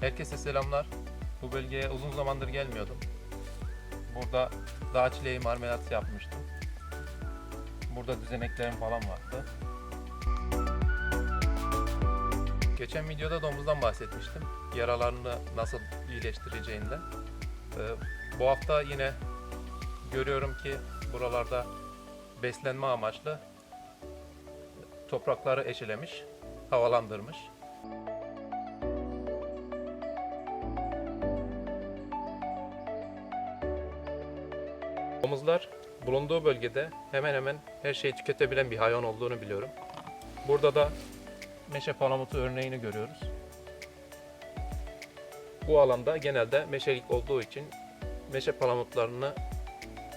Herkese selamlar. Bu bölgeye uzun zamandır gelmiyordum. Burada dağ çileği marmelatı yapmıştım. Burada düzeneklerim falan vardı. Geçen videoda domuzdan bahsetmiştim. Yaralarını nasıl iyileştireceğinden. Ee, bu hafta yine görüyorum ki buralarda beslenme amaçlı toprakları eşelemiş, havalandırmış. Domuzlar bulunduğu bölgede hemen hemen her şeyi tüketebilen bir hayvan olduğunu biliyorum. Burada da meşe palamutu örneğini görüyoruz. Bu alanda genelde meşelik olduğu için meşe palamutlarını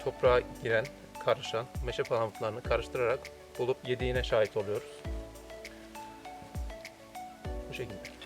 toprağa giren, karışan meşe palamutlarını karıştırarak bulup yediğine şahit oluyoruz. Bu şekilde.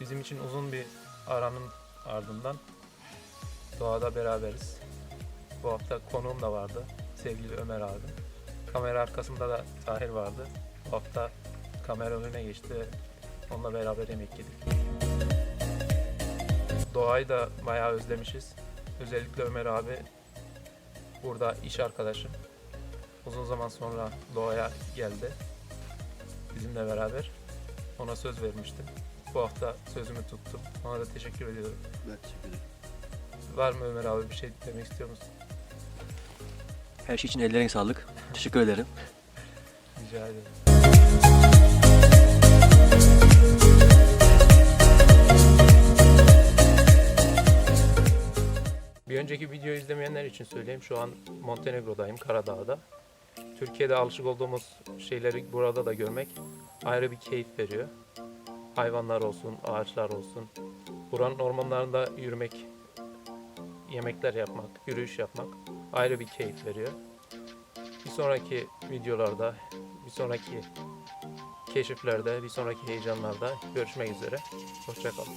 Bizim için uzun bir aranın ardından doğada beraberiz. Bu hafta konuğum da vardı. Sevgili Ömer abi. Kamera arkasında da Tahir vardı. Bu hafta kamera önüne geçti. Onunla beraber yemek yedik. Doğayı da bayağı özlemişiz. Özellikle Ömer abi burada iş arkadaşım. Uzun zaman sonra doğaya geldi. Bizimle beraber. Ona söz vermiştim. Bu hafta sözümü tuttum. Ona da teşekkür ediyorum. Ben teşekkür ederim. Var mı Ömer abi bir şey demek istiyor musun? Her şey için ellerine sağlık. Teşekkür ederim. Rica ederim. Bir önceki videoyu izlemeyenler için söyleyeyim. Şu an Montenegro'dayım, Karadağ'da. Türkiye'de alışık olduğumuz şeyleri burada da görmek ayrı bir keyif veriyor hayvanlar olsun, ağaçlar olsun. Buranın ormanlarında yürümek, yemekler yapmak, yürüyüş yapmak ayrı bir keyif veriyor. Bir sonraki videolarda, bir sonraki keşiflerde, bir sonraki heyecanlarda görüşmek üzere. Hoşçakalın.